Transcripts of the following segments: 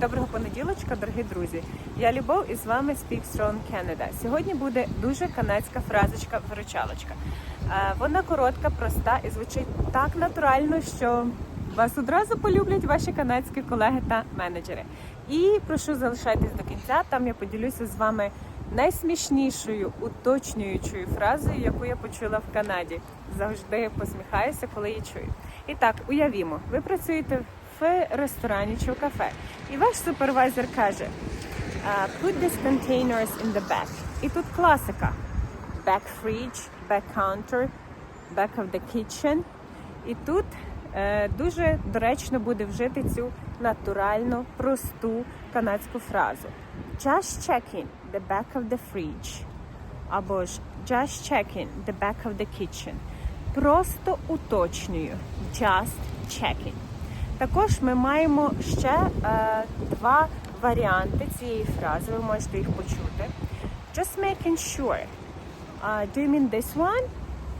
Доброго понеділочка, дорогі друзі. Я Любов і з вами Speak Strong Canada. Сьогодні буде дуже канадська фразочка виручалочка. Е, Вона коротка, проста і звучить так натурально, що вас одразу полюблять ваші канадські колеги та менеджери. І прошу залишайтесь до кінця. Там я поділюся з вами найсмішнішою уточнюючою фразою, яку я почула в Канаді. Завжди посміхаюся, коли її чую. І так, уявімо, ви працюєте в ресторані чи в кафе, і ваш супервайзер каже: «Uh, Put these containers in the back. І тут класика: back fridge, back counter, back of the kitchen. І тут е, дуже доречно буде вжити цю натуральну, просту канадську фразу. Just checking the back of the fridge. Або ж just checking the back of the kitchen. Просто уточнюю. Just checking. Також ми маємо ще е, два варіанти цієї фрази. Ви можете їх почути. Just making sure. Uh, do you mean this one?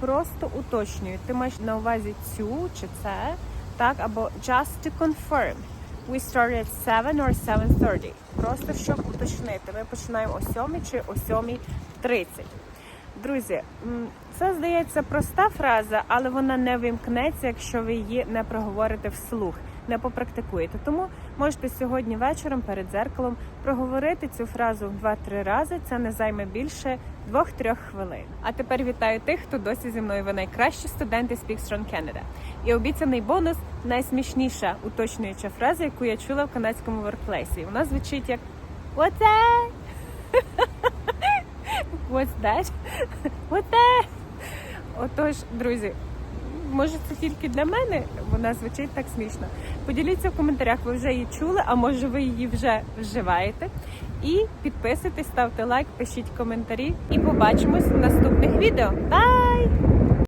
Просто уточнюю. Ти маєш на увазі цю чи це, так? Або just to confirm. We start at 7 or 7.30. Просто щоб уточнити. Ми починаємо о 7 чи о 7.30. Друзі, це здається проста фраза, але вона не вимкнеться, якщо ви її не проговорите вслух, не попрактикуєте. Тому можете сьогодні вечором перед зеркалом проговорити цю фразу в два-три рази. Це не займе більше двох-трьох хвилин. А тепер вітаю тих, хто досі зі мною. Ви найкращі студенти Speak Strong Canada. І обіцяний бонус найсмішніша уточнююча фраза, яку я чула в канадському воркплейсі. Вона звучить як What's that? What's that? What's that? Отож, друзі, може це тільки для мене, вона звучить так смішно. Поділіться в коментарях, ви вже її чули, а може ви її вже вживаєте. І підписуйтесь, ставте лайк, пишіть коментарі. І побачимось в наступних відео. Бай!